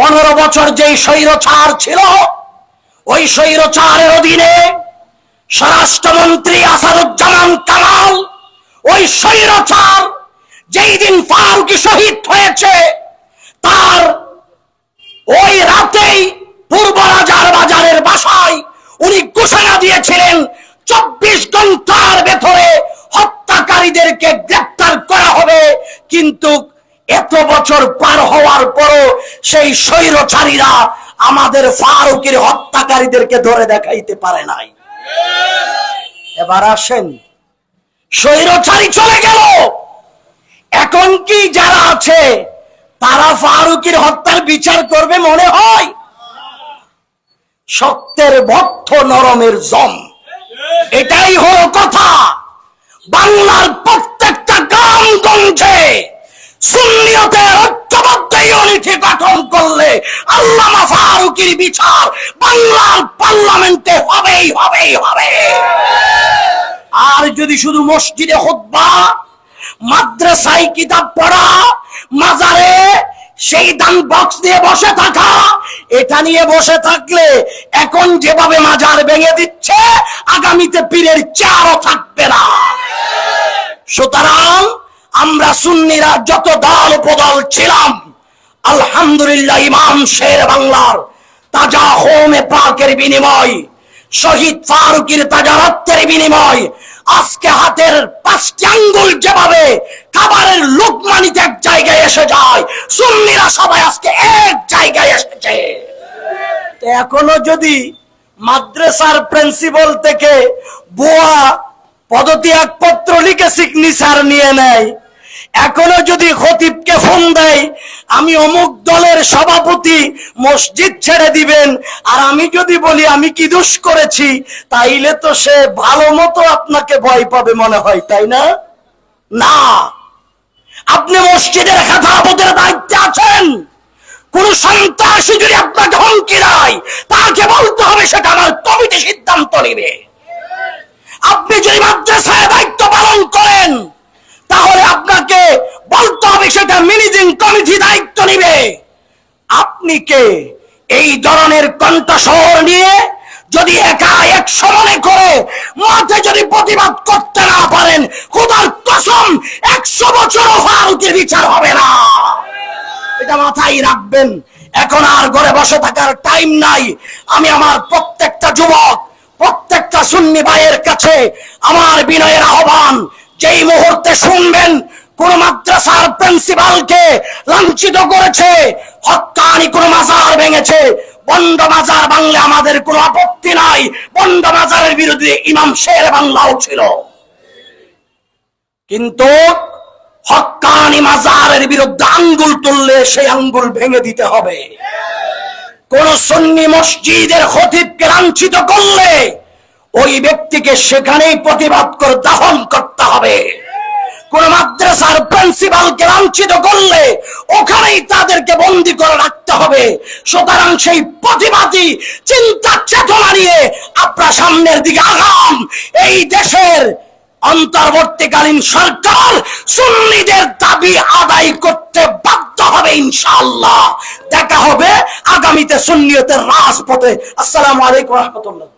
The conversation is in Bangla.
পনেরো বছর যেই স্বৈরচার ছিল, ওই স্বৈরচারের অধীনে স্বরাষ্ট্রমন্ত্রী আসাদুজ্জামান কামাল, ওই স্বৈরচার যেই দিন ফারুকি শহীদ হয়েছে, তার ওই রাতেই পূর্ব রাজার বাজারের বাসায় উনি ঘোষণা দিয়েছিলেন, চব্বিশ ঘণ্টার ভেতরে হত্যাকারীদেরকে গ্রেপ্তার করা হবে, কিন্তু বছর পার হওয়ার পরও সেই স্বৈরচারীরা আমাদের ফারুকের হত্যাকারীদেরকে ধরে দেখাইতে পারে নাই। এবার আসেন। স্বৈরচারী চলে গেল। এখন কি যারা আছে, তারা ফারুকের হত্যার বিচার করবে মনে হয়? সত্যের ভক্ত নরমের জম। এটাই হলো কথা। বাংলার প্রত্যেকটা গ্রাম গঞ্জে আর যদি শুধু মসজিদে খুতবা, মাদ্রাসায় কিতাব পড়া, মাজারে সেই দান বক্স দিয়ে বসে থাকা, এটা নিয়ে বসে থাকলে এখন যেভাবে মাজার ভেঙে দিচ্ছে, আগামীতে পীরের চারও থাকবে না। সুতরাং আমরা সুন্নিরা যত দল উপদল ছিলাম, আলহামদুলিল্লাহ ইমাম শের বাংলার তাজা হোমে পাকের বিনিময়, শহীদ ফারুকের তাজা রক্তের বিনিময়, আজকে হাতের পাঁচটি আঙ্গুল যেভাবে খাবারের লোকমানিতে এক জায়গায় এসে যায়, সুন্নিরা সবাই আজকে এক জায়গায় এসেছে। এখনও যদি মাদ্রাসার প্রিন্সিপাল থেকে বুয়া পদত্যাগ পত্র লিখে সিগনেচার নিয়ে নেয় এখনও যদি খতিবকে ফোন দেয়, আমি অমুক দলের সভাপতি, মসজিদ ছেড়ে দিবেন। আর আমি যদি বলি, আমি কি দোষ করেছি, তাইলে তো সে ভালো মতো আপনাকে ভয় পাবে মনে হয়, তাই না? না। আপনি মসজিদের খেতাবতের দায়িত্বে আছেন। কোন সন্ত্রাসী যদি আপনাকে হুমকি দেয়, তাকে বলতে হবে সেটা আমার কমিটি সিদ্ধান্ত নেবে। আপনি যদি মাদ্রাসায় দায়িত্ব পালন করেন তাহলে আপনাকে বলতে হবে সেটা ম্যানেজিং কমিটি দায়িত্ব নিবে আপনি কে এই ধরনের কণ্ঠস্বর নিয়ে যদি একা এক সমানে করে মাঠে যদি প্রতিবাদ করতে না পারেন, খোদার কসম একশো বছরও ফারুকের বিচার হবে না। এটা মাথায় রাখবেন। এখন আর ঘরে বসে থাকার টাইম নাই। আমি আমার প্রত্যেকটা যুবক, প্রত্যেকটা সুন্নি ভাইয়ের কাছে আমার বিনয়ের আহ্বান, যেই মুহূর্তে শুনবেন কোন মাদ্রাসার প্রিন্সিপালকে লাঞ্ছিত করেছে হত্যানি কোন মাজার ভেঙেছে। বন্ড মাজার বাংলা আমাদের কোনো আপত্তি নাই। বন্ড মাজারের বিরুদ্ধে ইমাম শের বাংলাও ছিল। কিন্তু হক্কানি মাজারের বিরুদ্ধে আঙ্গুল তুললে সেই আঙ্গুল ভেঙে দিতে হবে। কোন সন্নি মসজিদের খতিবকে লাঞ্ছিত করলে ওই ব্যক্তিকে সেখানেই প্রতিবাদ করে দাহন করতে হবে। কোন মাদ্রাসার প্রিন্সিপালকে লাঞ্ছিত করলে ওখানেই তাদেরকে বন্দি করে রাখতে হবে। সুতরাং সেই প্রতিবাদী চিন্তা চেতনা নিয়ে আপনার সামনের দিকে আগাম। এই দেশের অন্তর্বর্তীকালীন সরকার সুন্নিদের দাবি আদায় করতে বাধ্য হবে ইনশাআল্লাহ। দেখা হবে আগামীতে সুন্নিয়তের রাজপথে। আসসালামু আলাইকুম রহমতুল্লাহ।